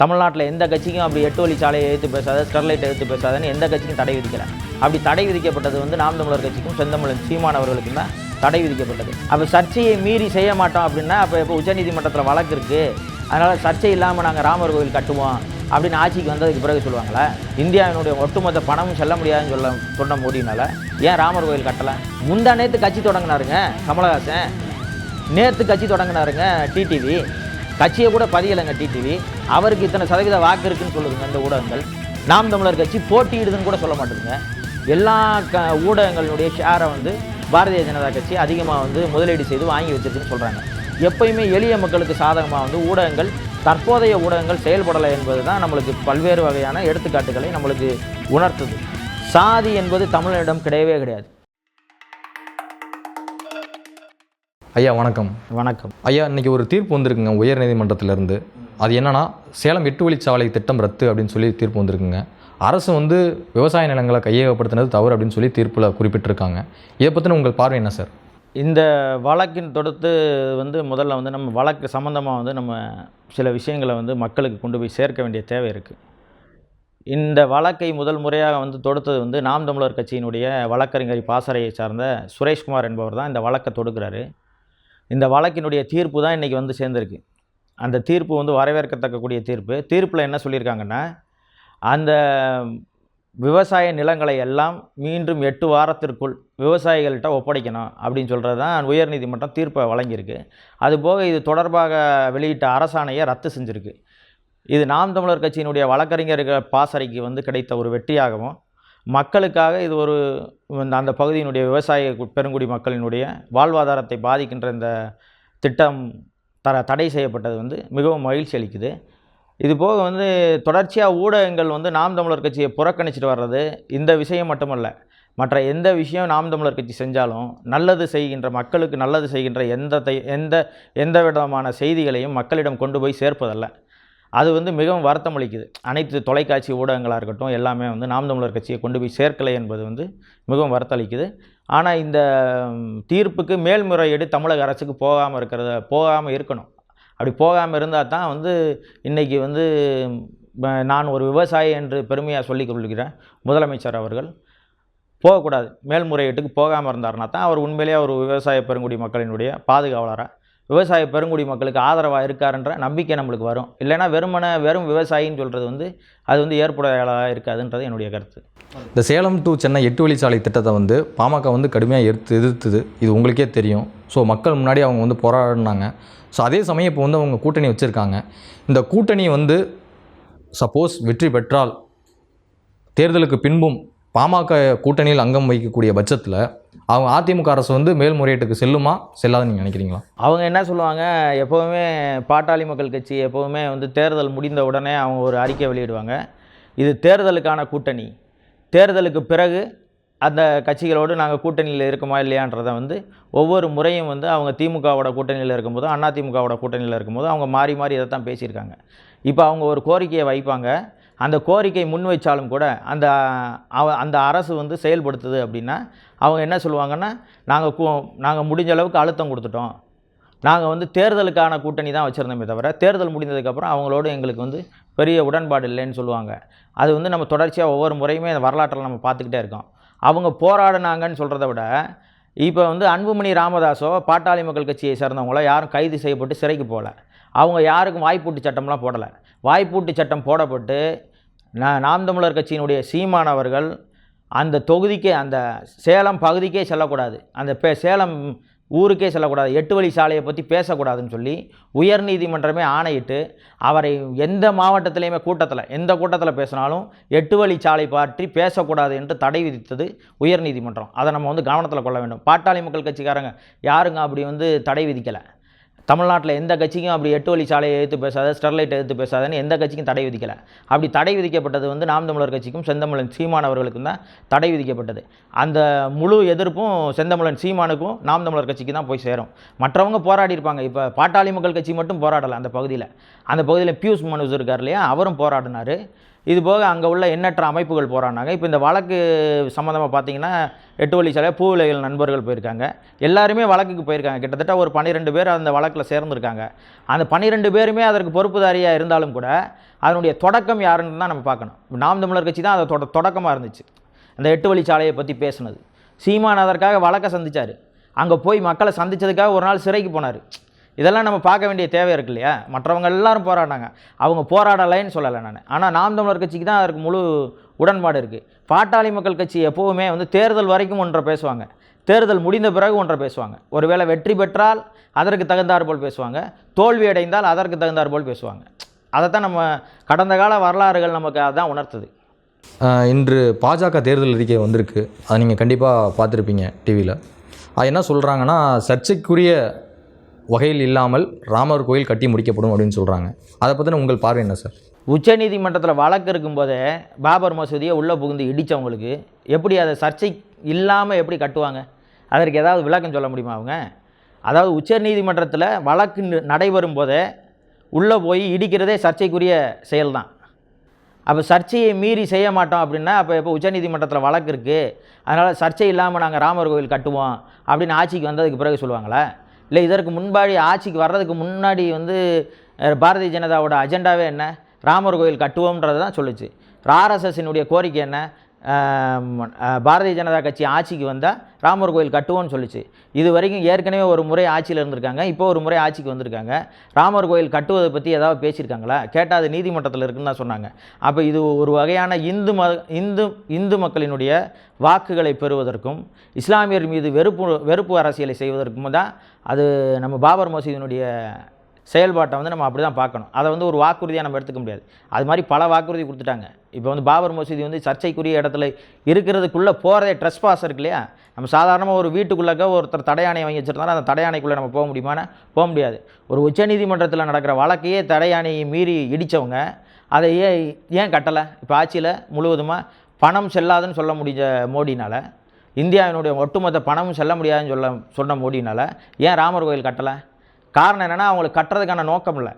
தமிழ்நாட்டில் எந்த கட்சிக்கும் அப்படி எட்டு வழி சாலையை எதிர்த்து பேசாத ஸ்டெர்லைட் எதிர்த்து பேசாதன்னு எந்த கட்சிக்கும் தடை விதிக்கலை. அப்படி தடை விதிக்கப்பட்டது வந்து நாம் தமிழர் கட்சிக்கும் செந்தமிழன் சீமான் அவர்களுக்கும் தான் தடை விதிக்கப்பட்டது. அப்போ சர்ச்சையை மீறி செய்ய மாட்டோம் அப்படின்னா அப்போ இப்போ உச்சநீதிமன்றத்தில் வழக்கு இருக்குது அதனால் சர்ச்சை இல்லாமல் நாங்கள் ராமர் கோவில் கட்டுவோம் அப்படின்னு ஆட்சிக்கு வந்ததுக்கு பிறகு சொல்லுவாங்களே இந்தியாவினுடைய ஒட்டுமொத்த பணமும் செல்ல முடியாதுன்னு சொல்ல சொன்ன மோடினால ஏன் ராமர் கோவில் கட்டலை? முந்தா நேற்று கட்சி தொடங்கினாருங்க கமலஹாசன். நேற்று கட்சி தொடங்கினாருங்க டிடிவி கட்சியை கூட பதியலைங்க டிடிவி அவருக்கு இத்தனை சதவீத வாக்கு இருக்குன்னு சொல்லுதுங்க இந்த ஊடகங்கள். நாம் தமிழர் கட்சி போட்டியிடுதுன்னு கூட சொல்ல மாட்டேங்குங்க எல்லா க ஊடகங்களுடைய ஷேரை வந்து பாரதிய ஜனதா கட்சி அதிகமாக வந்து முதலீடு செய்து வாங்கி வச்சிருக்குன்னு சொல்கிறாங்க எப்பயுமே எளிய மக்களுக்கு சாதகமாக வந்து ஊடகங்கள் தற்போதைய ஊடகங்கள் செயல்படலை என்பது தான் நம்மளுக்கு பல்வேறு வகையான எடுத்துக்காட்டுகளை நம்மளுக்கு உணர்த்துது. சாதி என்பது தமிழனிடம் கிடையவே கிடையாது. ஐயா வணக்கம். வணக்கம். ஐயா இன்னைக்கு ஒரு தீர்ப்பு வந்திருக்குங்க உயர்நீதிமன்றத்திலிருந்து அது என்னன்னா சேலம் எட்டு வழிச்சாலை திட்டம் ரத்து அப்படின்னு சொல்லி தீர்ப்பு வந்திருக்குங்க. அரசு வந்து விவசாய நிலங்களை கையகப்படுத்தினது தவறு அப்படின்னு சொல்லி தீர்ப்பில் குறிப்பிட்டிருக்காங்க. இதை பற்றின உங்கள் பார்வை என்ன சார்? இந்த வழக்கின் தொடுத்து வந்து முதல்ல வந்து நம்ம வழக்கு சம்மந்தமாக வந்து நம்ம சில விஷயங்களை வந்து மக்களுக்கு கொண்டு போய் சேர்க்க வேண்டிய தேவை இருக்குது இந்த வழக்கை முதல் முறையாக வந்து தொடுத்தது வந்து நாம் தமிழர் கட்சியினுடைய வழக்கறிஞர் பாசறையை சார்ந்த சுரேஷ்குமார் என்பவர் தான் இந்த வழக்கை தொடுக்கிறாரு. இந்த வழக்கினுடைய தீர்ப்பு தான் இன்றைக்கி வந்து சேர்ந்துருக்கு. அந்த தீர்ப்பு வந்து வரவேற்கத்தக்கக்கூடிய தீர்ப்பு. தீர்ப்பில் என்ன சொல்லியிருக்காங்கன்னா அந்த விவசாய நிலங்களை எல்லாம் மீண்டும் எட்டு வாரத்திற்குள் விவசாயிகள்கிட்ட ஒப்படைக்கணும் அப்படின்னு சொல்கிறது தான் உயர்நீதிமன்றம் தீர்ப்பை வழங்கியிருக்கு. அதுபோக இது தொடர்பாக வெளியிட்ட அரசாணையை ரத்து செஞ்சுருக்கு. இது நாம் தமிழர் கட்சியினுடைய வழக்கறிஞர்கள் பாசறைக்கு வந்து கிடைத்த ஒரு வெற்றியாகவும் மக்களுக்காக இது ஒரு அந்த பகுதியினுடைய விவசாய பெருங்குடி மக்களினுடைய வாழ்வாதாரத்தை பாதிக்கின்ற இந்த திட்டம் தர தடை செய்யப்பட்டது வந்து மிகவும் மகிழ்ச்சி அளிக்குது. இது போக வந்து தொடர்ச்சியாக ஊடகங்கள் வந்து நாம் தமிழர் கட்சியை புறக்கணிச்சிட்டு வர்றது இந்த விஷயம் மட்டுமல்ல. மற்ற எந்த விஷயம் நாம் தமிழர் கட்சி செஞ்சாலும் நல்லது செய்கின்ற மக்களுக்கு நல்லது செய்கின்ற எந்த தை- எந்த எந்த விதமான செய்திகளையும் மக்களிடம் கொண்டு போய் சேர்ப்பதல்ல. அது வந்து மிகவும் வருத்தம் அளிக்குது. அனைத்து தொலைக்காட்சி ஊடகங்களாக இருக்கட்டும் எல்லாமே வந்து நாம் தமிழர் கட்சியை கொண்டு போய் சேர்க்கலை என்பது வந்து மிகவும் வருத்தளிக்குது ஆனால் இந்த தீர்ப்புக்கு மேல்முறையீடு தமிழக அரசுக்கு போகாமல் இருக்கிறத போகாமல் இருக்கணும். அப்படி போகாமல் இருந்தால் தான் வந்து இன்றைக்கி வந்து நான் ஒரு விவசாயி என்று பெருமையாக சொல்லிக் கொள்கிறேன் முதலமைச்சர் அவர்கள். போகக்கூடாது. மேல்முறையீட்டுக்கு போகாமல் இருந்தாருன்னா தான் அவர் உண்மையிலேயே ஒரு விவசாய பெருங்குடி மக்களினுடைய பாதுகாவலராக விவசாய பெருங்குடி மக்களுக்கு ஆதரவாக இருக்காருன்ற நம்பிக்கை நம்மளுக்கு வரும். இல்லைன்னா வெறுமனே வெறும் விவசாயின்னு சொல்கிறது வந்து அது வந்து ஏற்புடையதாக இருக்காதுன்றது என்னுடைய கருத்து. இந்த சேலம் டு சென்னை எட்டு வழிச்சாலை திட்டத்தை வந்து பாமக வந்து கடுமையாக எடுத்து எதிர்த்துது. இது உங்களுக்கே தெரியும். ஸோ மக்கள் முன்னாடி அவங்க வந்து போராடினாங்க. ஸோ அதே சமயம் இப்போ வந்து அவங்க கூட்டணி வச்சுருக்காங்க. இந்த கூட்டணி வந்து சப்போஸ் வெற்றி பெற்றால் தேர்தலுக்கு பின்பும் பாமக கூட்டணியில் அங்கம் வகிக்கக்கூடிய பட்சத்தில் அவங்க அதிமுக அரசு வந்து மேல்முறையீட்டுக்கு செல்லுமா செல்லாதுன்னு நீங்கள் நினைக்கிறீங்களா? அவங்க என்ன சொல்லுவாங்க எப்போவுமே பாட்டாளி மக்கள் கட்சி எப்போவுமே வந்து தேர்தல் முடிந்த உடனே அவங்க ஒரு அறிக்கை வெளியிடுவாங்க. இது தேர்தலுக்கான கூட்டணி. தேர்தலுக்கு பிறகு அந்த கட்சிகளோடு நாங்கள் கூட்டணியில் இருக்குமா இல்லையான்றதை வந்து ஒவ்வொரு முறையும் வந்து அவங்க திமுகவோட கூட்டணியில் இருக்கும்போது அண்ணா திமுகவோட கூட்டணியில் இருக்கும்போது அவங்க மாறி மாறி இதை தான் பேசியிருக்காங்க. இப்போ அவங்க ஒரு கோரிக்கையை வைப்பாங்க. அந்த கோரிக்கை முன்வைச்சாலும் கூட அந்த அவ அந்த அரசு வந்து செயல்படுத்துது அப்படின்னா அவங்க என்ன சொல்லுவாங்கன்னா நாங்கள் கூ நாங்கள் முடிஞ்ச அளவுக்கு அழுத்தம் கொடுத்துட்டோம். நாங்கள் வந்து தேர்தலுக்கான கூட்டணி தான் வச்சுருந்தோமே தவிர தேர்தல் முடிந்ததுக்கப்புறம் அவங்களோட எங்களுக்கு வந்து பெரிய உடன்பாடு இல்லைன்னு சொல்லுவாங்க. அது வந்து நம்ம தொடர்ச்சியாக ஒவ்வொரு முறையுமே அந்த வரலாற்றில் நம்ம பார்த்துக்கிட்டே இருக்கோம். அவங்க போராடினாங்கன்னு சொல்கிறத விட இப்போ வந்து அன்புமணி ராமதாஸோ பாட்டாளி மக்கள் கட்சியை சேர்ந்தவங்களோ யாரும் கைது செய்யப்பட்டு சிறைக்கு போகல. அவங்க யாருக்கும் வாய்ப்பூட்டு சட்டம்லாம் போடலை. வாய்ப்பூட்டு சட்டம் போடப்பட்டு நான் நாம் தமிழர் கட்சியினுடைய சீமான் அவர்கள் அந்த தொகுதிக்கே அந்த சேலம் பகுதிக்கே செல்லக்கூடாது. அந்த பே சேலம் ஊருக்கே செல்லக்கூடாது. எட்டு வழி சாலையை பற்றி பேசக்கூடாதுன்னு சொல்லி உயர்நீதிமன்றமே ஆணையிட்டு அவரை எந்த மாவட்டத்திலையுமே கூட்டத்தில் எந்த கூட்டத்தில் பேசினாலும் எட்டு வழி சாலை பற்றி பேசக்கூடாது என்று தடை விதித்தது உயர்நீதிமன்றம் அதை நம்ம வந்து கவனத்தில் கொள்ள வேண்டும். பாட்டாளி மக்கள் கட்சிக்காரங்க யாருங்க அப்படி வந்து தடை விதிக்கலை? தமிழ்நாட்டில் எந்த கட்சிக்கும் அப்படி எட்டு வழி சாலையை எதிர்த்து பேசாத ஸ்டெர்லைட் எதிர்த்து பேசாதன்னு எந்த கட்சிக்கும் தடை விதிக்கலை. அப்படி தடை விதிக்கப்பட்டது வந்து நாம் தமிழர் கட்சிக்கும் செந்தமிழன் சீமான் அவர்களுக்கும் தான் தடை விதிக்கப்பட்டது. அந்த முழு எதிர்ப்பும் செந்தமிழன் சீமானுக்கும் நாம் தமிழர் கட்சிக்கு தான் போய் சேரும். மற்றவங்க போராடி இருப்பாங்க. இப்போ பாட்டாளி மக்கள் கட்சி மட்டும் போராடலை அந்த பகுதியில். அந்த பகுதியில் பியூஷ் மனுஷர் இருக்கார் இல்லையா? அவரும் போராடினார். இது போக அங்கே உள்ள எண்ணற்ற அமைப்புகள் போகிறாங்க இப்போ இந்த வழக்கு சம்மந்தமாக பார்த்தீங்கன்னா எட்டு வழி சாலையாக பூவிலைகள் நண்பர்கள் போயிருக்காங்க. எல்லாருமே வழக்குக்கு போயிருக்காங்க. கிட்டத்தட்ட ஒரு பன்னிரெண்டு பேர் அந்த வழக்கில் சேர்ந்துருக்காங்க. அந்த பன்னிரெண்டு பேருமே அதற்கு பொறுப்புதாரியாக இருந்தாலும் கூட அதனுடைய தொடக்கம் யாருன்னு தான் நம்ம பார்க்கணும். நாம் தமிழர் கட்சி தான் அதை தொட தொடக்கமாக இருந்துச்சு. அந்த எட்டு வழி சாலையை பற்றி பேசுனது. சீமான் அதற்காக வழக்கை சந்திச்சார். அங்கே போய் மக்களை சந்திச்சதுக்காக ஒரு நாள் சிறைக்கு போனார். இதெல்லாம் நம்ம பார்க்க வேண்டிய தேவை இருக்கு இல்லையா? மற்றவங்க எல்லாரும் போராடினாங்க. அவங்க போராடலைன்னு சொல்லலை நான். ஆனால் நாம் தமிழர் கட்சிக்கு தான் அதற்கு முழு உடன்பாடு இருக்குது பாட்டாளி மக்கள் கட்சி எப்போவுமே வந்து தேர்தல் வரைக்கும் ஒன்றை பேசுவாங்க. தேர்தல் முடிந்த பிறகு ஒன்றை பேசுவாங்க. ஒருவேளை வெற்றி பெற்றால் அதற்கு தகுந்தாற் போல் பேசுவாங்க. தோல்வி அடைந்தால் அதற்கு தகுந்தாறு போல் பேசுவாங்க. அதைத்தான் நம்ம கடந்த கால வரலாறுகள் நமக்கு அதான் உணர்த்துது. இன்று பாஜக தேர்தல் அறிக்கை வந்திருக்கு. அதை நீங்கள் கண்டிப்பாக பார்த்துருப்பீங்க டிவியில் அது என்ன சொல்கிறாங்கன்னா சர்ச்சைக்குரிய வகையில் இல்லாமல் ராமர் கோயில் கட்டி முடிக்கப்படும் அப்படின்னு சொல்கிறாங்க அதை பற்றின உங்கள் பார்வை என்ன சார்? உச்சநீதிமன்றத்தில் வழக்கு இருக்கும்போதே பாபர் மசூதியை உள்ளே புகுந்து இடித்தவங்களுக்கு எப்படி அதை சர்ச்சை இல்லாமல் எப்படி கட்டுவாங்க? அதற்கு ஏதாவது விளக்கம் சொல்ல முடியுமா அவங்க? அதாவது உச்சநீதிமன்றத்தில் வழக்கு நடைபெறும் போதே உள்ளே போய் இடிக்கிறதே சர்ச்சைக்குரிய செயல்தான். அப்போ சர்ச்சையை மீறி செய்ய மாட்டோம் அப்படின்னா அப்போ இப்போ உச்சநீதிமன்றத்தில் வழக்கு இருக்குது அதனால் சர்ச்சை இல்லாமல் நாங்கள் ராமர் கோவில் கட்டுவோம் அப்படின்னு ஆட்சிக்கு வந்ததுக்கு பிறகு சொல்லுவாங்களே? இல்லை இதற்கு முன்பாடி ஆட்சிக்கு வர்றதுக்கு முன்னாடி வந்து பாரதிய ஜனதாவோட அஜெண்டாவே என்ன? ராமர் கோயில் கட்டுவோம்ன்றது தான் சொல்லுச்சு ஆர்எஸ்எஸ்னுடைய கோரிக்கை என்ன? பாரதிய ஜனதா கட்சி ஆட்சிக்கு வந்தால் ராமர் கோயில் கட்டுவோம்னு சொல்லிச்சு. இது வரைக்கும் ஏற்கனவே ஒரு முறை ஆட்சியில் இருந்திருக்காங்க இப்போ ஒரு முறை ஆட்சிக்கு வந்திருக்காங்க. ராமர் கோயில் கட்டுவதை பற்றி ஏதாவது பேசியிருக்காங்களா? கேட்டால் அது நீதிமன்றத்தில் இருக்குன்னு தான் சொன்னாங்க. அப்போ இது ஒரு வகையான இந்து ம இந்து இந்து மக்களினுடைய வாக்குகளை பெறுவதற்கும் இஸ்லாமியர் மீது வெறுப்பு வெறுப்பு அரசியலை செய்வதற்கும் தான் அது நம்ம பாபர் மசீதினுடைய செயல்பாட்டை வந்து நம்ம அப்படி தான் பார்க்கணும். அதை வந்து ஒரு வாக்குறுதியாக நம்ம எடுத்துக்க முடியாது. அது மாதிரி பல வாக்குறுதி கொடுத்துட்டாங்க. இப்போ வந்து பாபர் மசூதி வந்து சர்ச்சைக்குரிய இடத்துல இருக்கிறதுக்குள்ளே போகிறதே ட்ரெஸ் பாஸ் இருக்கு இல்லையா? நம்ம சாதாரணமாக ஒரு வீட்டுக்குள்ளக்க ஒருத்தர் தடையாணை வாங்கி வச்சுருந்தாலும் அந்த தடையாணைக்குள்ளே நம்ம போக முடியுமானா போக முடியாது. ஒரு உச்சநீதிமன்றத்தில் நடக்கிற வழக்கையே தடையாணையை மீறி இடித்தவங்க அதை ஏன் ஏன் கட்டலை? இப்போ ஆட்சியில் முழுவதுமாக பணம் செல்லாதுன்னு சொல்ல முடிஞ்ச மோடினால் இந்தியாவினுடைய ஒட்டுமொத்த பணமும் செல்ல முடியாதுன்னு சொல்ல சொன்ன மோடினால் ஏன் ராமர் கோயில் கட்டலை? காரணம் என்னென்னா அவங்களுக்கு கட்டுறதுக்கான நோக்கம் இல்லை.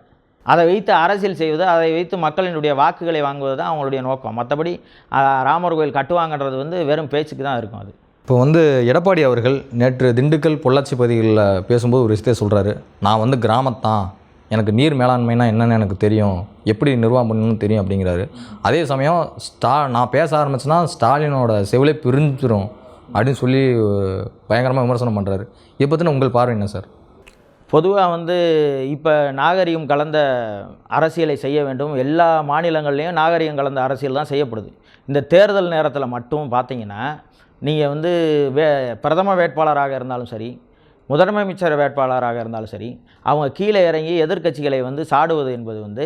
அதை வைத்து அரசியல் செய்வது அதை வைத்து மக்களினுடைய வாக்குகளை வாங்குவது தான் அவங்களுடைய நோக்கம். மற்றபடி ராமர் கோயில் கட்டுவாங்கன்றது வந்து வெறும் பேச்சுக்கு தான் இருக்கும் அது. இப்போ வந்து எடப்பாடி அவர்கள் நேற்று திண்டுக்கல் பொள்ளாச்சி பகுதிகளில் பேசும்போது ஒரு விஷயத்தை சொல்கிறாரு நான் வந்து கிராமத்தான். எனக்கு நீர் மேலாண்மைனா என்னென்னு எனக்கு தெரியும். எப்படி நிர்வாகம் பண்ணணும்னு தெரியும் அப்படிங்கிறாரு. அதே சமயம் ஸ்டா நான் பேச ஆரம்பிச்சுன்னா ஸ்டாலினோட செவிலே பிரிஞ்சிரும் அப்படின்னு சொல்லி பயங்கரமாக விமர்சனம் பண்ணுறாரு இதை பற்றின உங்கள் பார்வை என்ன சார்? பொதுவாக வந்து இப்போ நாகரிகம் கலந்த அரசியலை செய்ய வேண்டும். எல்லா மாநிலங்கள்லேயும் நாகரிகம் கலந்த அரசியல் தான் செய்யப்படுது. இந்த தேர்தல் நேரத்தில் மட்டும் பார்த்தீங்கன்னா நீங்கள் வந்து வே பிரதம வேட்பாளராக இருந்தாலும் சரி முதலமைச்சர் வேட்பாளராக இருந்தாலும் சரி அவங்க கீழே இறங்கி எதிர்க்கட்சிகளை வந்து சாடுவது என்பது வந்து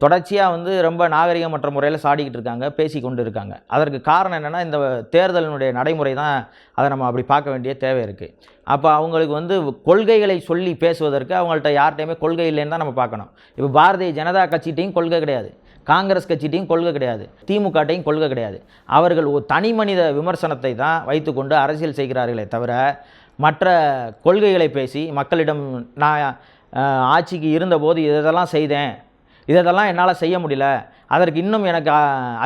தொடர்ச்சியாக வந்து ரொம்ப நாகரிகமற்ற முறையில் சாடிக்கிட்டு இருக்காங்க பேசி கொண்டு இருக்காங்க அதற்கு காரணம் என்னென்னா இந்த தேர்தலினுடைய நடைமுறை தான் அதை நம்ம அப்படி பார்க்க வேண்டிய தேவை இருக்குது அப்போ அவங்களுக்கு வந்து கொள்கைகளை சொல்லி பேசுவதற்கு அவங்கள்ட்ட யார்கிட்டையுமே கொள்கை இல்லைன்னு தான் நம்ம பார்க்கணும். இப்போ பாரதிய ஜனதா கட்சிகிட்டையும் கொள்கை கிடையாது. காங்கிரஸ் கட்சிகிட்டையும் கொள்கை கிடையாது. திமுகட்டையும் கொள்கை கிடையாது. அவர்கள் ஒரு தனி மனித விமர்சனத்தை தான் வைத்துக்கொண்டு அரசியல் செய்கிறார்களே தவிர மற்ற கொள்கைகளை பேசி மக்களிடம் நான் ஆட்சிக்கு இருந்தபோது இதெல்லாம் செய்தேன் இதெல்லாம் என்னால் செய்ய முடியல. அதற்கு இன்னும் எனக்கு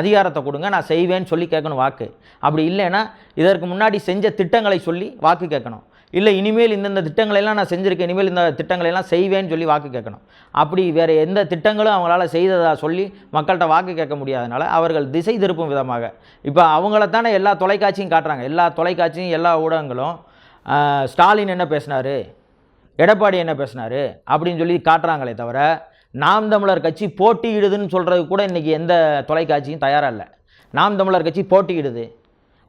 அதிகாரத்தை கொடுங்க நான் செய்வேன்னு சொல்லி கேட்கணும் வாக்கு. அப்படி இல்லைன்னா இதற்கு முன்னாடி செஞ்ச திட்டங்களை சொல்லி வாக்கு கேட்கணும். இல்லை இனிமேல் இந்தந்த திட்டங்களெல்லாம் நான் செஞ்சுருக்கேன் இனிமேல் இந்த திட்டங்களெல்லாம் செய்வேன்னு சொல்லி வாக்கு கேட்கணும். அப்படி வேறு எந்த திட்டங்களும் அவங்களால செய்ததாக சொல்லி மக்கள்கிட்ட வாக்கு கேட்க முடியாதனால அவர்கள் திசை திருப்பும் விதமாக. இப்போ அவங்கள தானே எல்லா தொலைக்காட்சியும் காட்டுறாங்க. எல்லா தொலைக்காட்சியும் எல்லா ஊடகங்களும் ஸ்டாலின் என்ன பேசினாரு? எடப்பாடி என்ன பேசினாரு? அப்படின்னு சொல்லி காட்டுறாங்களே தவிர நாம் தமிழர் கட்சி போட்டியிடுதுன்னு சொல்கிறது கூட இன்றைக்கி எந்த தொலைக்காட்சியும் தயாராக இல்லை நாம் தமிழர் கட்சி போட்டியிடுது.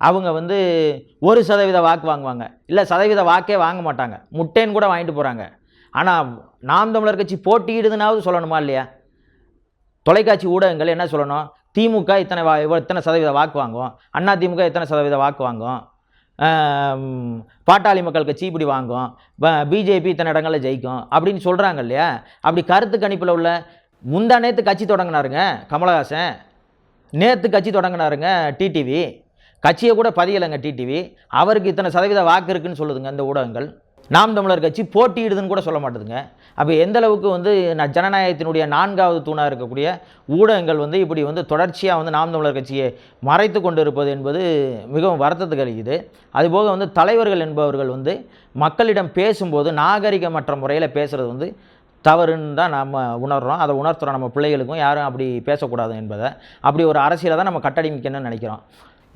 அவங்க வந்து ஒரு சதவீத வாக்கு வாங்குவாங்க. இல்லை சதவீத வாக்கே வாங்க மாட்டாங்க. முட்டேன்னு கூட வாங்கிட்டு போகிறாங்க ஆனால் நாம் தமிழர் கட்சி போட்டியிடுதுனாவது சொல்லணுமா இல்லையா? தொலைக்காட்சி ஊடகங்கள் என்ன சொல்லணும்? திமுக இத்தனை வா இவ்வளோ இத்தனை சதவீத வாக்கு வாங்கும் அண்ணா திமுக இத்தனை சதவீத வாக்கு வாங்கும் பாட்டாளி மக்கள் கட்சி இப்படி வாங்கும் பிஜேபி இத்தனை இடங்களில் ஜெயிக்கும் அப்படின்னு சொல்கிறாங்க இல்லையா? அப்படி கருத்து கணிப்பில் உள்ள முந்தா நேற்று கட்சி தொடங்கினாருங்க கமலஹாசன். நேற்று கட்சி தொடங்கினாருங்க டிடிவி. கட்சியை கூட பதியலைங்க டிடிவி. அவருக்கு இத்தனை சதவீத வாக்கு இருக்குன்னு சொல்லுதுங்க இந்த ஊடகங்கள். நாம் தமிழர் கட்சி போட்டியிடுதுன்னு கூட சொல்ல மாட்டேதுங்க. அப்போ எந்த அளவுக்கு வந்து நான் ஜனநாயகத்தினுடைய நான்காவது தூணாக இருக்கக்கூடிய ஊடகங்கள் வந்து இப்படி வந்து தொடர்ச்சியாக வந்து நாம் தமிழர் கட்சியை மறைத்து கொண்டு இருப்பது என்பது மிகவும் வருத்தத்துக்கு அளிக்குது. அதுபோக வந்து தலைவர்கள் என்பவர்கள் வந்து மக்களிடம் பேசும்போது நாகரிகமற்ற முறையில் பேசுகிறது வந்து தவறுன்னு தான் நம்ம உணர்கிறோம் அதை உணர்த்துறோம் நம்ம பிள்ளைகளுக்கும் யாரும் அப்படி பேசக்கூடாது என்பதை. அப்படி ஒரு அரசியலை தான் நம்ம கட்டடிமிக்கணும்னு நினைக்கிறோம்.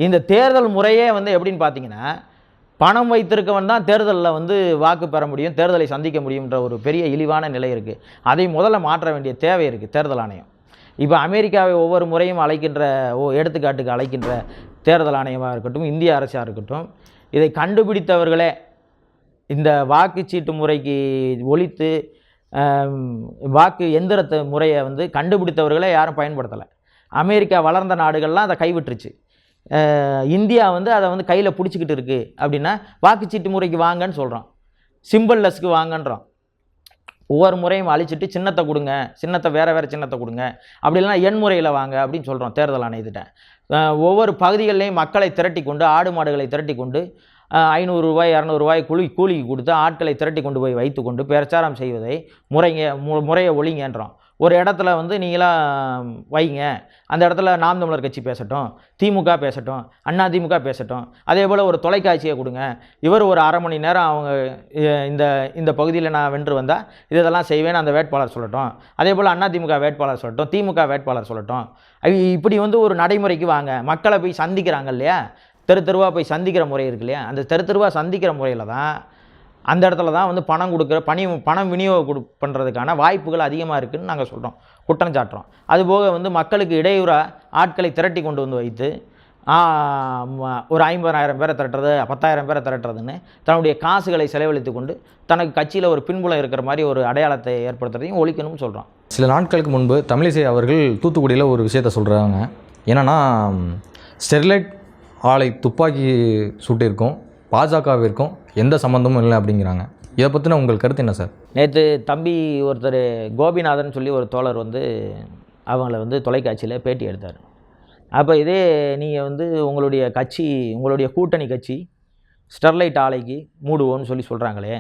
இந்த தேர்தல் முறையே வந்து எப்படின்னு பார்த்தீங்கன்னா பணம் வைத்திருக்கவன் தான் தேர்தலில் வந்து வாக்கு பெற முடியும் தேர்தலை சந்திக்க முடியுன்ற ஒரு பெரிய இழிவான நிலை இருக்குது அதை முதல்ல மாற்ற வேண்டிய தேவை இருக்குது தேர்தல் ஆணையம். இப்போ அமெரிக்காவை ஒவ்வொரு முறையும் அழைக்கின்ற ஓ எடுத்துக்காட்டுக்கு அழைக்கின்ற தேர்தல் ஆணையமாக இருக்கட்டும் இந்திய அரசாக இருக்கட்டும் இதை கண்டுபிடித்தவர்களே இந்த வாக்குச்சீட்டு முறைக்கு ஒழித்து வாக்கு எந்திரத்தை முறையை வந்து கண்டுபிடித்தவர்களே யாரும் பயன்படுத்தலை. அமெரிக்கா வளர்ந்த நாடுகள்லாம் அதை கைவிட்டுருச்சு. இந்தியா வந்து அதை வந்து கையில் பிடிச்சிக்கிட்டு இருக்குது அப்படின்னா வாக்குச்சீட்டு முறைக்கு வாங்கன்னு சொல்கிறோம் சிம்பிள்லெஸ்க்கு வாங்கன்றோம் ஒவ்வொரு முறையும் அழிச்சிட்டு சின்னத்தை கொடுங்க. சின்னத்தை வேறு வேறு சின்னத்தை கொடுங்க. அப்படி இல்லைனா எண் முறையில் வாங்க அப்படின்னு சொல்கிறோம் தேர்தல் ஆணையத்திட்ட. ஒவ்வொரு பகுதிகளிலையும் மக்களை திரட்டி கொண்டு ஆடு மாடுகளை திரட்டி கொண்டு ஐநூறுரூவாய் ஐநூறு ரூபாய் இரநூறுவாய் கூலி கூலிக்கு கொடுத்து ஆட்களை திரட்டி கொண்டு போய் வைத்துக்கொண்டு பிரச்சாரம் செய்வதை முறைங்க மு முறையை ஒழிங்கன்றோம் ஒரு இடத்துல வந்து நீங்களாம் வைங்க. அந்த இடத்துல நாம் தமிழர் கட்சி பேசட்டும் திமுக பேசட்டும் அண்ணா திமுக பேசட்டும். அதே போல் ஒரு தொலைக்காட்சியை கொடுங்க. இவர் ஒரு அரை மணி நேரம் அவங்க இந்த இந்த பகுதியில் நான் வென்று வந்தால் இதெல்லாம் செய்வேன்னு அந்த வேட்பாளர் சொல்லட்டும். அதே போல் அண்ணா திமுக வேட்பாளர் சொல்லட்டும் திமுக வேட்பாளர் சொல்லட்டும். இப்படி வந்து ஒரு நடைமுறைக்கு வாங்க. மக்களை போய் சந்திக்கிறாங்க இல்லையா? தெரு தெருவாக போய் சந்திக்கிற முறை இருக்கு இல்லையா? அந்த தெரு தெருவாக சந்திக்கிற முறையில் தான் அந்த இடத்துல தான் வந்து பணம் கொடுக்குற பணி பணம் விநியோகம் கொடு பண்ணுறதுக்கான வாய்ப்புகள் அதிகமாக இருக்குதுன்னு நாங்கள் சொல்கிறோம் குற்றம் சாட்டுறோம். அதுபோக வந்து மக்களுக்கு இடையூறாக ஆட்களை திரட்டி கொண்டு வந்து வைத்து ஒரு ஐம்பதாயிரம் பேரை திரட்டுறது பத்தாயிரம் பேரை திரட்டுறதுன்னு தன்னுடைய காசுகளை செலவழித்து கொண்டு தனக்கு கட்சியில் ஒரு பின்புலம் இருக்கிற மாதிரி ஒரு அடையாளத்தை ஏற்படுத்துறதையும் ஒழிக்கணும்னு சொல்கிறோம் சில நாட்களுக்கு முன்பு தமிழிசை அவர்கள் தூத்துக்குடியில் ஒரு விஷயத்த சொல்கிறாங்க என்னென்னா ஸ்டெர்லைட் ஆலை துப்பாக்கி சூட்டிற்கும் பாஜகவிற்கும் எந்த சம்மந்தமும் இல்லை அப்படிங்கிறாங்க. இதை பற்றின உங்கள் கருத்து என்ன சார்? நேற்று தம்பி ஒருத்தர் கோபிநாதன் சொல்லி ஒரு தோழர் வந்து அவங்கள வந்து தொலைக்காட்சியில் பேட்டி எடுத்தார். அப்போ இதே நீங்கள் வந்து உங்களுடைய கட்சி உங்களுடைய கூட்டணி கட்சி ஸ்டெர்லைட் ஆலைக்கு மூடுவோன்னு சொல்லி சொல்கிறாங்களே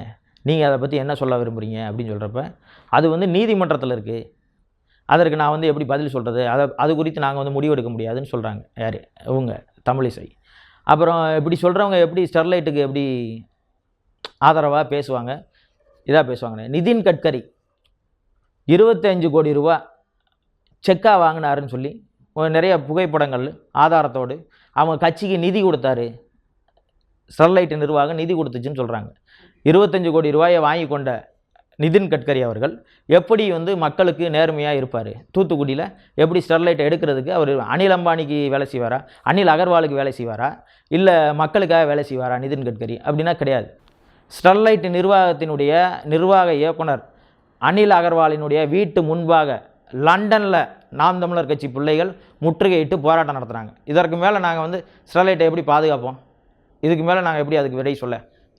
நீங்கள் அதை பற்றி என்ன சொல்ல விரும்புகிறீங்க அப்படின்னு சொல்கிறப்ப அது வந்து நீதிமன்றத்தில் இருக்குது அதற்கு நான் வந்து எப்படி பதில் சொல்கிறது அதை அது குறித்து நாங்கள் வந்து முடிவெடுக்க முடியாதுன்னு சொல்கிறாங்க யார்? இவங்க தமிழிசை. அப்புறம் இப்படி சொல்கிறவங்க எப்படி ஸ்டெர்லைட்டுக்கு எப்படி ஆதரவாக பேசுவாங்க. இதாக பேசுவாங்க நிதின் கட்கரி இருபத்தஞ்சு கோடி ரூபா செக்காக வாங்கினாருன்னு சொல்லி நிறைய புகைப்படங்கள் ஆதாரத்தோடு அவங்க கட்சிக்கு நிதி கொடுத்தாரு. ஸ்டெர்லைட் நிர்வாகம் நிதி கொடுத்துச்சுன்னு சொல்கிறாங்க இருபத்தஞ்சு கோடி ரூபாயை வாங்கி கொண்ட நிதின் கட்கரி அவர்கள் எப்படி வந்து மக்களுக்கு நேர்மையாக இருப்பார்? தூத்துக்குடியில் எப்படி ஸ்டெர்லைட்டை எடுக்கிறதுக்கு அவர் அனில் அம்பானிக்கு வேலை செய்வாரா? அனில் அகர்வாலுக்கு வேலை செய்வாரா? இல்லை மக்களுக்காக வேலை செய்வாரா நிதின் கட்கரி? அப்படின்னா கிடையாது. ஸ்டெர்லைட் நிர்வாகத்தினுடைய நிர்வாக இயக்குனர் அனில் அகர்வாலினுடைய வீட்டு முன்பாக லண்டனில் நாம் தமிழர் கட்சி பிள்ளைகள் முற்றுகையிட்டு போராட்டம் நடத்துகிறாங்க இதற்கு மேலே நாங்கள் வந்து ஸ்டெர்லைட்டை எப்படி பாதுகாப்போம்? இதுக்கு மேலே நாங்கள் எப்படி அதுக்கு விடை சொல்ல?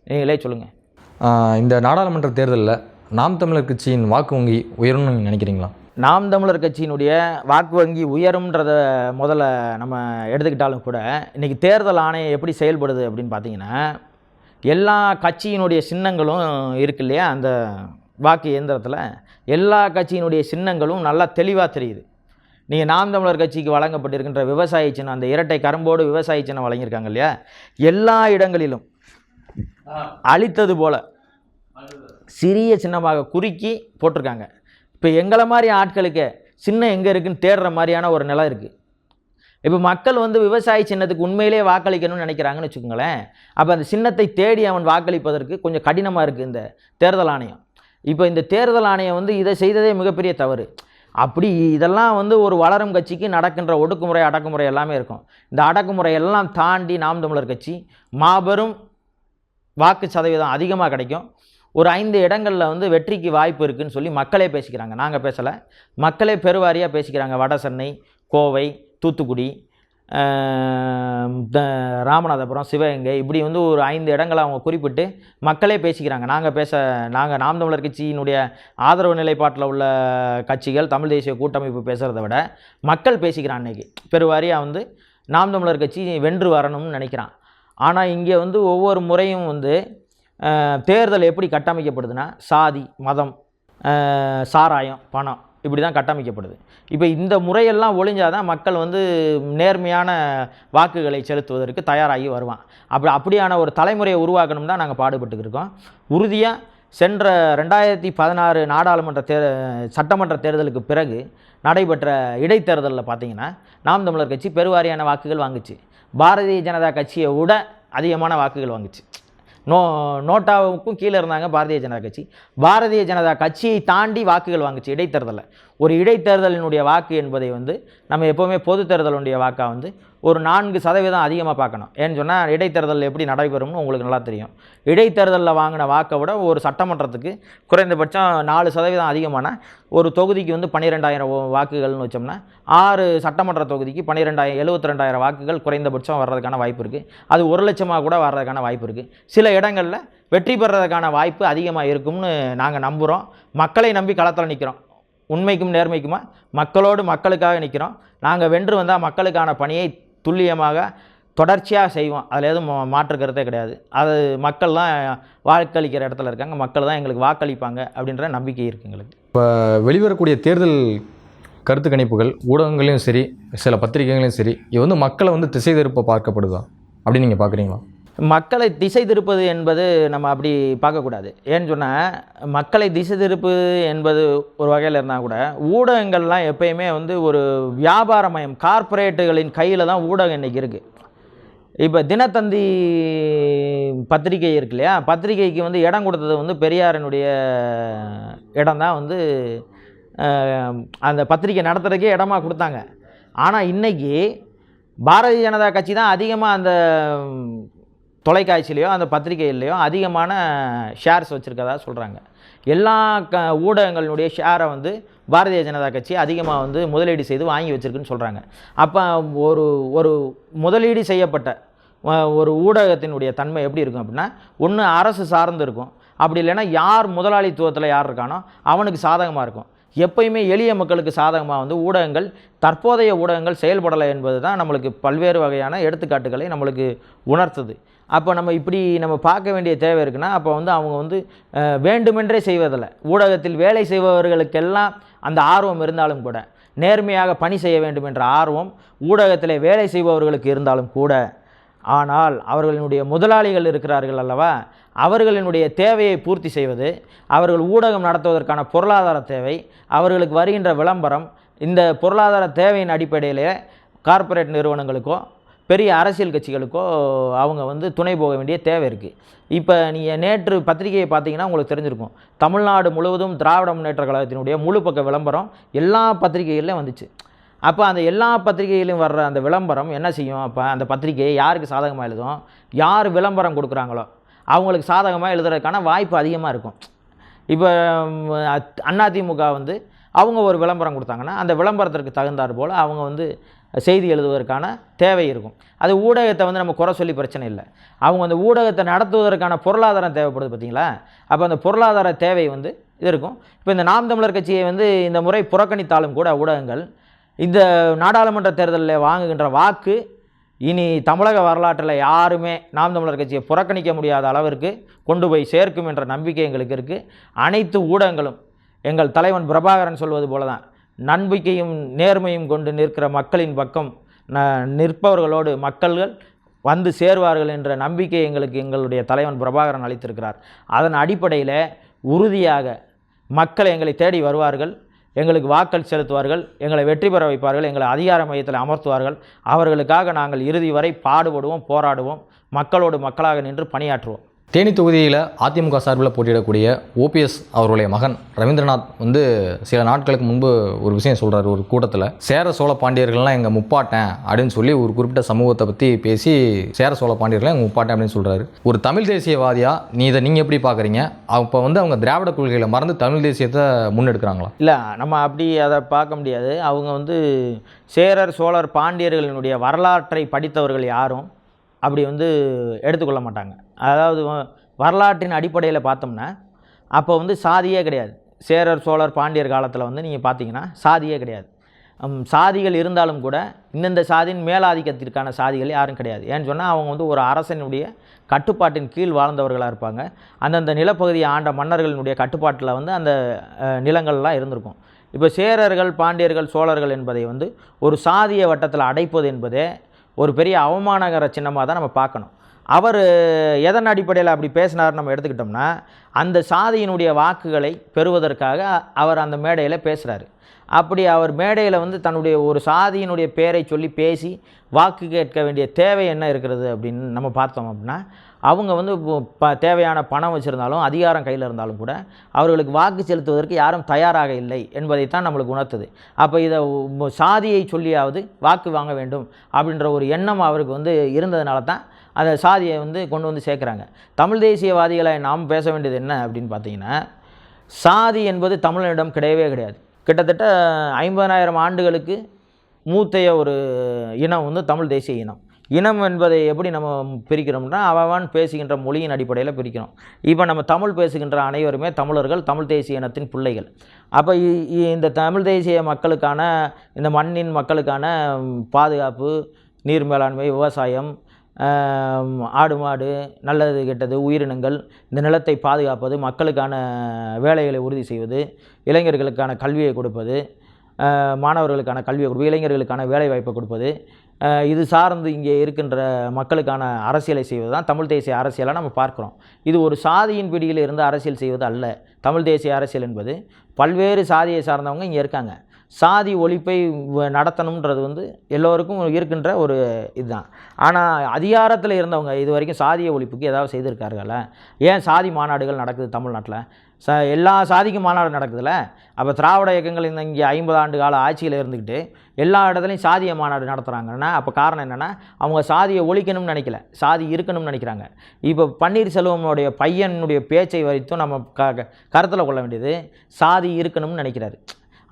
நீங்களே சொல்லுங்கள் இந்த நாடாளுமன்ற தேர்தலில் நாம் தமிழர் கட்சியின் வாக்கு வங்கி உயரும்னு நீங்க நினைக்கிறீங்களா? நாம் தமிழர் கட்சியினுடைய வாக்கு வங்கி உயரும்ன்றத முதல்ல நம்ம எடுத்துக்கிட்டாலும் கூட இன்றைக்கி தேர்தல் ஆணையம் எப்படி செயல்படுது அப்படின்னு பார்த்தீங்கன்னா எல்லா கட்சியினுடைய சின்னங்களும் இருக்கு இல்லையா? அந்த வாக்கு இயந்திரத்தில் எல்லா கட்சியினுடைய சின்னங்களும் நல்லா தெளிவாக தெரியுது. நீங்கள் நாம் தமிழர் கட்சிக்கு வழங்கப்பட்டிருக்கின்ற விவசாய சின்னம் அந்த இரட்டை கரும்போடு விவசாய சின்னம் வழங்கியிருக்காங்க இல்லையா? எல்லா இடங்களிலும் அழித்தது போல் சிறிய சின்னமாக குறுக்கி போட்டிருக்காங்க. இப்போ எங்களை மாதிரி ஆட்களுக்கு சின்னம் எங்கே இருக்குன்னு தேடுற மாதிரியான ஒரு நிலை இருக்குது இப்போ மக்கள் வந்து விவசாய சின்னத்துக்கு உண்மையிலே வாக்களிக்கணும்னு நினைக்கிறாங்கன்னு வச்சுக்கோங்களேன். அப்போ அந்த சின்னத்தை தேடி அவன் வாக்களிப்பதற்கு கொஞ்சம் கடினமாக இருக்குது இந்த தேர்தல் ஆணையம். இப்போ இந்த தேர்தல் ஆணையம் வந்து இதை செய்ததே மிகப்பெரிய தவறு. அப்படி இதெல்லாம் வந்து ஒரு வளரும் கட்சிக்கு நடக்கின்ற ஒடுக்குமுறை அடக்குமுறை எல்லாமே இருக்கும். இந்த அடக்குமுறை எல்லாம் தாண்டி நாம் தமிழர் கட்சி மாபெரும் வாக்கு சதவீதம் அதிகமாக கிடைக்கும். ஒரு ஐந்து இடங்களில் வந்து வெற்றிக்கு வாய்ப்பு இருக்குதுன்னு சொல்லி மக்களே பேசிக்கிறாங்க. நாங்கள் பேசலை. மக்களே பெருவாரியாக பேசிக்கிறாங்க. வட சென்னை கோவை தூத்துக்குடி ராமநாதபுரம் சிவகங்கை இப்படி வந்து ஒரு ஐந்து இடங்களை அவங்க குறிப்பிட்டு மக்களே பேசிக்கிறாங்க. நாங்கள் பேச நாங்கள் நாம் தமிழர் கட்சியினுடைய ஆதரவு நிலைப்பாட்டில் உள்ள கட்சிகள் தமிழ் தேசிய கூட்டமைப்பு பேசுகிறத விட மக்கள் பேசிக்கிறான் அன்றைக்கி பெருவாரியாக வந்து நாம் தமிழர் கட்சி வென்று வரணும்னு நினைக்கிறான். ஆனால் இங்கே வந்து ஒவ்வொரு முறையும் வந்து தேர்தல் எப்படி கட்டமைக்கப்படுதுன்னா சாதி மதம் சாராயம் பணம். இப்படி தான் கட்டமைக்கப்படுது. இப்போ இந்த முறையெல்லாம் ஒழிஞ்சாதான் மக்கள் வந்து நேர்மையான வாக்குகளை செலுத்துவதற்கு தயாராகி வருவான். அப்படி அப்படியான ஒரு தலைமுறையை உருவாக்கணும் தான் நாங்கள் பாடுபட்டு இருக்கோம். உறுதியாக சென்ற ரெண்டாயிரத்தி பதினாறு நாடாளுமன்ற தே சட்டமன்ற தேர்தலுக்கு பிறகு நடைபெற்ற இடைத்தேர்தலில் பார்த்தீங்கன்னா நாம் தமிழர் கட்சி பெருவாரியான வாக்குகள் வாங்குச்சு. பாரதிய ஜனதா கட்சியை விட அதிகமான வாக்குகள் வாங்குச்சு. நோ நோட்டாவுக்கும் கீழே இருந்தாங்க பாரதிய ஜனதா கட்சி. பாரதிய ஜனதா கட்சியை தாண்டி வாக்குகள் வாங்குச்சு இடைத்தேர்தலில். ஒரு இடைத்தேர்தலினுடைய வாக்கு என்பதை வந்து நம்ம எப்போவுமே பொது தேர்தலுடைய வாக்காக வந்து ஒரு நான்கு சதவீதம் அதிகமாக பார்க்கணும். ஏன்னு சொன்னால் இடைத்தேர்தல் எப்படி நடைபெறும்னு உங்களுக்கு நல்லா தெரியும். இடைத்தேர்தலில் வாங்கின வாக்கை விட ஒரு சட்டமன்றத்துக்கு குறைந்தபட்சம் நாலு சதவீதம் அதிகமான ஒரு தொகுதிக்கு வந்து பன்னிரெண்டாயிரம் வாக்குகள்னு வச்சோம்னா ஆறு சட்டமன்ற தொகுதிக்கு பன்னிரெண்டாயிரம் எழுபத்தி ரெண்டாயிரம் வாக்குகள் குறைந்தபட்சம் வர்றதுக்கான வாய்ப்பு இருக்குது அது ஒரு லட்சமாக கூட வர்றதுக்கான வாய்ப்பு இருக்குது சில இடங்களில் வெற்றி பெறதுக்கான வாய்ப்பு அதிகமாக இருக்கும்னு நாங்கள் நம்புகிறோம் மக்களை நம்பி களத்தில் நிற்கிறோம் உண்மைக்கும் நேர்மைக்குமா? மக்களோடு மக்களுக்காக நிற்கிறோம். நாங்கள் வென்று வந்தால் மக்களுக்கான பணியை துல்லியமாக தொடர்ச்சியாக செய்வோம். அதில் எதுவும் மாற்றுக்கிறதே கிடையாது. அது மக்கள் தான் வாக்களிக்கிற இடத்துல இருக்காங்க. மக்கள் தான் எங்களுக்கு வாக்களிப்பாங்க அப்படின்ற நம்பிக்கை இருக்குது எங்களுக்கு. வெளிவரக்கூடிய தேர்தல் கருத்து கணிப்புகள் ஊடகங்களையும் சரி சில பத்திரிகைகளையும் சரி இது வந்து மக்களை வந்து திசை திருப்ப பார்க்கப்படுதா? அப்படின்னு நீங்கள் பார்க்குறீங்களா மக்களை திசை திருப்பது என்பது நம்ம அப்படி பார்க்கக்கூடாது. ஏன்னு சொன்னால் மக்களை திசை திருப்பு என்பது ஒரு வகையில் இருந்தால் கூட ஊடகங்கள்லாம் எப்பயுமே வந்து ஒரு வியாபாரமயம் கார்ப்பரேட்டுகளின் கையில் தான் ஊடகம் இன்றைக்கி இருக்குது இப்போ தினத்தந்தி பத்திரிகை இருக்கு இல்லையா? பத்திரிகைக்கு வந்து இடம் கொடுத்தது வந்து பெரியாரினுடைய இடம் தான் வந்து அந்த பத்திரிகை நடத்துகிறதுக்கே இடமா கொடுத்தாங்க. ஆனால் இன்றைக்கி பாரதிய ஜனதா கட்சி தான் அதிகமாக அந்த தொலைக்காட்சியிலையோ அந்த பத்திரிகையிலையோ அதிகமான ஷேர்ஸ் வச்சுருக்கதா சொல்கிறாங்க எல்லா க ஊடகங்களுடைய ஷேரை வந்து பாரதிய ஜனதா கட்சி அதிகமாக வந்து முதலீடு செய்து வாங்கி வச்சிருக்குன்னு சொல்கிறாங்க அப்போ ஒரு ஒரு முதலீடு செய்யப்பட்ட ஒரு ஊடகத்தினுடைய தன்மை எப்படி இருக்கும் அப்படின்னா ஒன்று அரசு சார்ந்து இருக்கும். அப்படி இல்லைன்னா யார் முதலாளித்துவத்தில் யார் இருக்கானோ அவனுக்கு சாதகமாக இருக்கும். எப்பயுமே எளிய மக்களுக்கு சாதகமாக வந்து ஊடகங்கள் தற்போதைய ஊடகங்கள் செயல்படலை என்பது தான் நம்மளுக்கு பல்வேறு வகையான எடுத்துக்காட்டுகளை நம்மளுக்கு உணர்த்துது. அப்போ நம்ம இப்படி நம்ம பார்க்க வேண்டிய தேவை இருக்குன்னா அப்போ வந்து அவங்க வந்து வேண்டுமென்றே செய்வதில்லை. ஊடகத்தில் வேலை செய்பவர்களுக்கெல்லாம் அந்த ஆர்வம் இருந்தாலும் கூட நேர்மையாக பணி செய்ய வேண்டும் என்ற ஆர்வம் ஊடகத்தில் வேலை செய்பவர்களுக்கு இருந்தாலும் கூட ஆனால் அவர்களினுடைய முதலாளிகள் இருக்கிறார்கள் அல்லவா அவர்களினுடைய தேவையை பூர்த்தி செய்வது அவர்கள் ஊடகம் நடத்துவதற்கான பொருளாதார தேவை அவர்களுக்கு வருகின்ற விளம்பரம் இந்த பொருளாதார தேவையின் அடிப்படையிலே கார்ப்பரேட் நிறுவனங்களுக்கோ பெரிய அரசியல் கட்சிகளுக்கோ அவங்க வந்து துணை போக வேண்டிய தேவை இருக்குது இப்போ நீங்கள் நேற்று பத்திரிகையை பார்த்தீங்கன்னா உங்களுக்கு தெரிஞ்சிருக்கும். தமிழ்நாடு முழுவதும் திராவிட முன்னேற்ற கழகத்தினுடைய முழு பக்க விளம்பரம் எல்லா பத்திரிகைகளிலும் வந்துச்சு. அப்போ அந்த எல்லா பத்திரிகையிலும் வர்ற அந்த விளம்பரம் என்ன செய்யும்? அப்போ அந்த பத்திரிகையை யாருக்கு சாதகமாக எழுதும்? யார் விளம்பரம் கொடுக்குறாங்களோ? அவங்களுக்கு சாதகமாக எழுதுறதுக்கான வாய்ப்பு அதிகமாக இருக்கும். இப்போ அதிமுக வந்து அவங்க ஒரு விளம்பரம் கொடுத்தாங்கன்னா அந்த விளம்பரத்திற்கு தகுந்தாற் போல் அவங்க வந்து செய்தி எழுதுவதற்கான தேவை இருக்கும். அது ஊடகத்தை வந்து நம்ம குறை சொல்லி பிரச்சனை இல்லை. அவங்க அந்த ஊடகத்தை நடத்துவதற்கான பொருளாதாரம் தேவைப்படுது பார்த்தீங்களா? அப்போ அந்த பொருளாதார தேவை வந்து இது இருக்கும். இப்போ இந்த நாம் தமிழர் கட்சியை வந்து இந்த முறை புறக்கணித்தாலும் கூட ஊடகங்கள் இந்த நாடாளுமன்ற தேர்தலில் வாங்குகின்ற வாக்கு இனி தமிழக வரலாற்றில் யாருமே நாம் தமிழர் கட்சியை புறக்கணிக்க முடியாத அளவிற்கு கொண்டு போய் சேர்க்கும் என்ற நம்பிக்கை எங்களுக்கு இருக்குது அனைத்து ஊடகங்களும் எங்கள் தலைவன் பிரபாகரன் சொல்வது போல தான் நம்பிக்கையும் நேர்மையும் கொண்டு நிற்கிற மக்களின் பக்கம் ந நிற்பவர்களோடு மக்கள்கள் வந்து சேருவார்கள் என்ற நம்பிக்கை எங்களுக்கு எங்களுடைய தலைவன் பிரபாகரன் அளித்திருக்கிறார். அதன் அடிப்படையில் உறுதியாக மக்கள் எங்களை தேடி வருவார்கள் எங்களுக்கு வாக்கள் செலுத்துவார்கள் எங்களை வெற்றி பெற வைப்பார்கள் எங்களை அதிகார மையத்தில் அமர்த்துவார்கள். அவர்களுக்காக நாங்கள் இறுதி வரை பாடுபடுவோம் போராடுவோம் மக்களோடு மக்களாக நின்று பணியாற்றுவோம். தேனி தொகுதியில் அதிமுக சார்பில் போட்டியிடக்கூடிய ஓபிஎஸ் அவருடைய மகன் ரவீந்திரநாத் வந்து சில நாட்களுக்கு முன்பு ஒரு விஷயம் சொல்கிறார் ஒரு கூட்டத்தில். சேர சோழ பாண்டியர்கள்லாம் எங்கள் முப்பாட்டேன் அப்படின்னு சொல்லி ஒரு குறிப்பிட்ட சமூகத்தை பற்றி பேசி சேர சோழ பாண்டியர்கள்லாம் எங்கள் முப்பாட்டேன் அப்படின்னு சொல்கிறாரு ஒரு தமிழ் தேசியவாதியாக நீ இதை நீங்கள் எப்படி பார்க்குறீங்க அப்போ வந்து அவங்க திராவிட கொள்கையில் மறந்து தமிழ் தேசியத்தை முன்னெடுக்கிறாங்களா? இல்லை நம்ம அப்படி அதை பார்க்க முடியாது. அவங்க வந்து சேரர் சோழர் பாண்டியர்களினுடைய வரலாற்றை படித்தவர்கள் யாரும் அப்படி வந்து எடுத்துக்கொள்ள மாட்டாங்க. அதாவது வரலாற்றின் அடிப்படையில் பார்த்தோம்னா அப்போ வந்து சாதியே கிடையாது. சேரர் சோழர் பாண்டியர் காலத்தில் வந்து நீங்கள் பார்த்தீங்கன்னா சாதியே கிடையாது. சாதிகள் இருந்தாலும் கூட இந்தந்த சாதியின் மேலாதிக்கத்திற்கான சாதிகள் யாரும் கிடையாது. ஏன்னு சொன்னால் அவங்க வந்து ஒரு அரசனுடைய கட்டுப்பாட்டின் கீழ் வாழ்ந்தவர்களாக இருப்பாங்க. அந்தந்த நிலப்பகுதியை ஆண்ட மன்னர்களினுடைய கட்டுப்பாட்டில் வந்து அந்த நிலங்கள்லாம் இருந்திருக்கும். இப்போ சேரர்கள் பாண்டியர்கள் சோழர்கள் என்பதை வந்து ஒரு சாதிய வட்டத்தில் அடைப்பது என்பதே ஒரு பெரிய அவமானகர சின்னமாக தான் நம்ம பார்க்கணும். அவர் எதன் அடிப்படையில் அப்படி பேசினார் நம்ம எடுத்துக்கிட்டோம்னா அந்த சாதியினுடைய வாக்குகளை பெறுவதற்காக அவர் அந்த மேடையில் பேசுகிறாரு அப்படி அவர் மேடையில் வந்து தன்னுடைய ஒரு சாதியினுடைய பேரை சொல்லி பேசி வாக்கு கேட்க வேண்டிய தேவை என்ன இருக்கிறது அப்படின்னு நம்ம பார்த்தோம் அப்படின்னா அவங்க வந்து ப தேவையான பணம் வச்சுருந்தாலும் அதிகாரம் கையில் இருந்தாலும் கூட அவர்களுக்கு வாக்கு செலுத்துவதற்கு யாரும் தயாராக இல்லை என்பதைத்தான் நம்மளுக்கு உணர்த்துது. அப்போ இதை சாதியை சொல்லியாவது வாக்கு வாங்க வேண்டும் அப்படின்ற ஒரு எண்ணம் அவருக்கு வந்து இருந்ததுனால தான் அந்த சாதியை வந்து கொண்டு வந்து சேர்க்குறாங்க. தமிழ் தேசியவாதிகளை நாம் பேச வேண்டியது என்ன அப்படின்னு பார்த்தீங்கன்னா சாதி என்பது தமிழனிடம் கிடையவே கிடையாது. கிட்டத்தட்ட ஐம்பதாயிரம் ஆண்டுகளுக்கு மூத்தைய ஒரு இனம் வந்து தமிழ் தேசிய இனம். இனம் என்பதை எப்படி நம்ம பிரிக்கிறோம்னா அவன் பேசுகின்ற மொழியின் அடிப்படையில் பிரிக்கிறோம். இப்போ நம்ம தமிழ் பேசுகின்ற அனைவருமே தமிழர்கள் தமிழ் தேசிய இனத்தின் பிள்ளைகள். அப்போ இ- இ- இந்த தமிழ் தேசிய மக்களுக்கான இந்த மண்ணின் மக்களுக்கான பாதுகாப்பு நீர் மேலாண்மை விவசாயம் ஆடு மாடு நல்லது கெட்டது உயிரினங்கள் இந்த நிலத்தை பாதுகாப்பது மக்களுக்கான வேலைகளை உறுதி செய்வது இளைஞர்களுக்கான கல்வியை கொடுப்பது மாணவர்களுக்கான கல்வியை கொடுப்பது இளைஞர்களுக்கான வேலைவாய்ப்பை கொடுப்பது இது சார்ந்து இங்கே இருக்கின்ற மக்களுக்கான அரசியலை செய்வது தான் தமிழ் தேசிய அரசியலாக நம்ம பார்க்குறோம். இது ஒரு சாதியின் பிடியில் இருந்து அரசியல் செய்வது அல்ல. தமிழ் தேசிய அரசியல் என்பது பல்வேறு சாதியை சார்ந்தவங்க இங்கே இருக்காங்க. சாதி ஒழிப்பை வ- நடத்தணுன்றது வந்து எல்லோருக்கும் இருக்கின்ற ஒரு இதுதான். ஆனால் அதிகாரத்தில் இருந்தவங்க இது வரைக்கும் சாதிய ஒழிப்புக்கு ஏதாவது செய்திருக்கார்களா? ஏன் சாதி மாநாடுகள் நடக்குது தமிழ்நாட்டில்? ச எல்லா சாதிக்கும் மாநாடு நடக்குதுல்ல அப்போ திராவிட இயக்கங்கள் இந்த இங்கே ஐம்பது ஆண்டு கால ஆட்சியில் இருந்துக்கிட்டு எல்லா இடத்துலையும் சாதிய மாநாடு நடத்துகிறாங்கன்னா அப்போ காரணம் என்னென்னா அவங்க சாதியை ஒழிக்கணும்னு நினைக்கல. சாதி இருக்கணும்னு நினைக்கிறாங்க. இப்போ பன்னீர்செல்வமுடைய பையனுடைய பேச்சை வரைத்தும் நம்ம க க- கருத்தில் கொள்ள வேண்டியது சாதி இருக்கணும்னு நினைக்கிறாரு.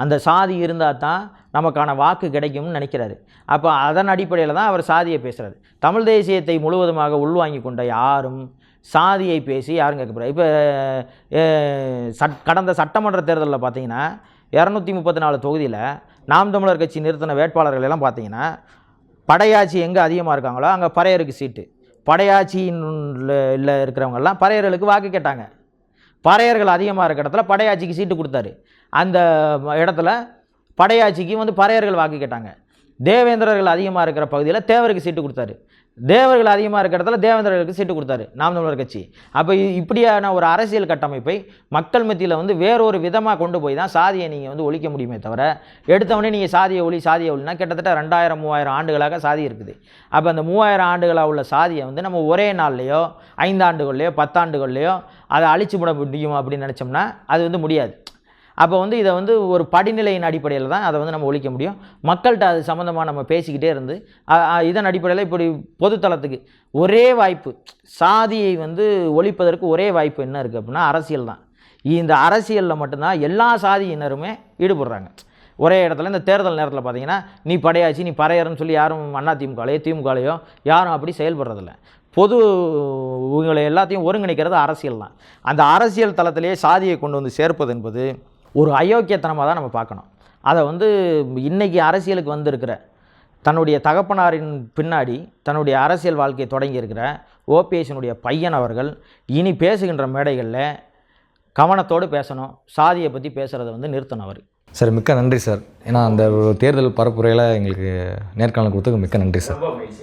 அந்த சாதி இருந்தால் தான் நமக்கான வாக்கு கிடைக்கும்னு நினைக்கிறாரு. அப்போ அதன் அடிப்படையில் தான் அவர் சாதியை பேசுகிறார் தமிழ் தேசியத்தை முழுவதுமாக உள்வாங்கி கொண்ட யாரும் சாதியை பேசி யாரும் கேட்கப்படுறாரு இப்போ சட் கடந்த சட்டமன்ற தேர்தலில் பார்த்தீங்கன்னா இரநூத்தி முப்பத்தி நாலு தொகுதியில் நாம் தமிழர் கட்சி நிறுத்தின வேட்பாளர்கள் எல்லாம் பார்த்தீங்கன்னா படையாட்சி எங்கே அதிகமாக இருக்காங்களோ அங்கே பறையருக்கு சீட்டு. படையாட்சியில் இருக்கிறவங்கெல்லாம் பறையர்களுக்கு வாக்கு கேட்டாங்க. பறையர்கள் அதிகமாக இருக்க இடத்துல படையாட்சிக்கு சீட்டு கொடுத்தாரு. அந்த இடத்துல படையாட்சிக்கு வந்து பறையர்கள் வாக்கு கேட்டாங்க. தேவேந்திரர்கள் அதிகமாக இருக்கிற பகுதியில் தேவருக்கு சீட்டு கொடுத்தாரு. தேவர்கள் அதிகமாக இருக்கிற இடத்துல தேவேந்திரர்களுக்கு சீட்டு கொடுத்தாரு நாம் தமிழர் கட்சி. அப்போ இப்படியான ஒரு அரசியல் கட்டமைப்பை மக்கள் மத்தியில் வந்து வேறொரு விதமாக கொண்டு போய் தான் சாதியை நீங்கள் வந்து ஒழிக்க முடியுமே தவிர எடுத்தவொடனே நீங்கள் சாதியை ஒளி சாதியை ஒளினா கிட்டத்தட்ட ரெண்டாயிரம் மூவாயிரம் ஆண்டுகளாக சாதி இருக்குது. அப்போ அந்த மூவாயிரம் ஆண்டுகளாக உள்ள சாதியை வந்து நம்ம ஒரே நாள்லையோ ஐந்தாண்டுகள்லையோ பத்தாண்டுகள்லையோ அதை அழிச்சு விட முடியும் அப்படின்னு நினச்சோம்னா அது வந்து முடியாது. அப்போ வந்து இதை வந்து ஒரு படிநிலையின் அடிப்படையில் தான் அதை வந்து நம்ம ஒழிக்க முடியும். மக்கள்கிட்ட அது சம்மந்தமாக நம்ம பேசிக்கிட்டே இருந்து இதன் அடிப்படையில் இப்படி பொதுத்தளத்துக்கு ஒரே வாய்ப்பு சாதியை வந்து ஒழிப்பதற்கு ஒரே வாய்ப்பு என்ன இருக்குது அப்படின்னா அரசியல் தான். இந்த அரசியலில் மட்டும்தான் எல்லா சாதியினருமே ஈடுபடுறாங்க. ஒரே இடத்துல இந்த தேர்தல் நேரத்தில் பார்த்தீங்கன்னா நீ படையாச்சு நீ பறையறன்னு சொல்லி யாரும் அண்ணா திமுகலையோ திமுகலையோ யாரும் அப்படி செயல்படுறதில்ல. பொது இவங்களை எல்லாத்தையும் ஒருங்கிணைக்கிறது அரசியல் தான். அந்த அரசியல் தளத்திலேயே சாதியை கொண்டு வந்து சேர்ப்பது என்பது ஒரு அயோக்கியத்தனமாக தான் நம்ம பார்க்கணும். அதை வந்து இன்னைக்கு அரசியலுக்கு வந்திருக்கிற தன்னுடைய தகப்பனாரின் பின்னாடி தன்னுடைய அரசியல் வாழ்க்கையை தொடங்கியிருக்கிற ஓபிஎஸ்னுடைய பையன் அவர்கள் இனி பேசுகின்ற மேடைகளில் கவனத்தோடு பேசணும் சாதியை பற்றி பேசுகிறத வந்து நிறுத்தணும் அவர். சார் மிக்க நன்றி சார். ஏன்னா அந்த தேர்தல் பரப்புரையில் எங்களுக்கு நேர்காணல் கொடுத்ததுக்கு மிக்க நன்றி சார். ரொம்ப மகிழ்ச்சி.